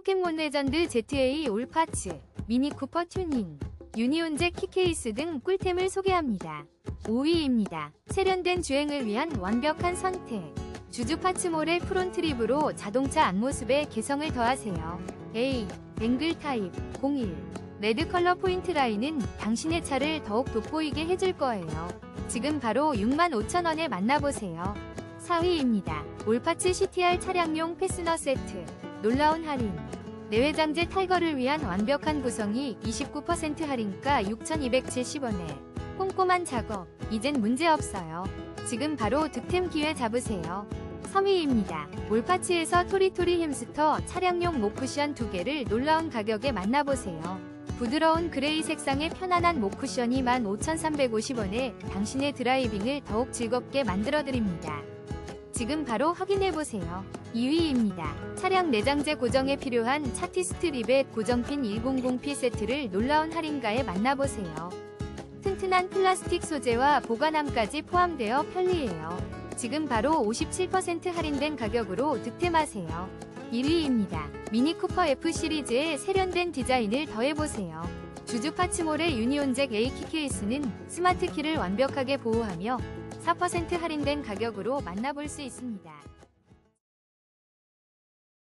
포켓몬 레전드 ZA 올 파츠, 미니 쿠퍼 튜닝, 유니온잭 키케이스 등 꿀템을 소개합니다. 5위입니다. 세련된 주행을 위한 완벽한 선택. 주주 파츠몰의 프론트립으로 자동차 앞모습에 개성을 더하세요. A. 앵글 타입 01 레드 컬러 포인트 라인은 당신의 차를 더욱 돋보이게 해줄 거예요. 지금 바로 65,000원에 만나보세요. 4위입니다. 올파츠 CTR 차량용 패스너 세트. 놀라운 할인. 내외장재 탈거를 위한 완벽한 구성이 29% 할인가 6,270원에 꼼꼼한 작업. 이젠 문제없어요. 지금 바로 득템 기회 잡으세요. 3위입니다. 올파츠에서 토리토리 햄스터 차량용 목쿠션 2개를 놀라운 가격에 만나보세요. 부드러운 그레이 색상의 편안한 목쿠션이 15,350원에 당신의 드라이빙을 더욱 즐겁게 만들어드립니다. 지금 바로 확인해보세요. 2위입니다. 차량 내장재 고정에 필요한 차티스트 리벳 고정핀 100P 세트를 놀라운 할인가에 만나보세요. 튼튼한 플라스틱 소재와 보관함까지 포함되어 편리해요. 지금 바로 57% 할인된 가격으로 득템하세요. 1위입니다. 미니 쿠퍼 F 시리즈의 세련된 디자인을 더해보세요. 주주 파츠몰의 유니온잭 A 키 케이스는 스마트 키를 완벽하게 보호하며 4% 할인된 가격으로 만나볼 수 있습니다.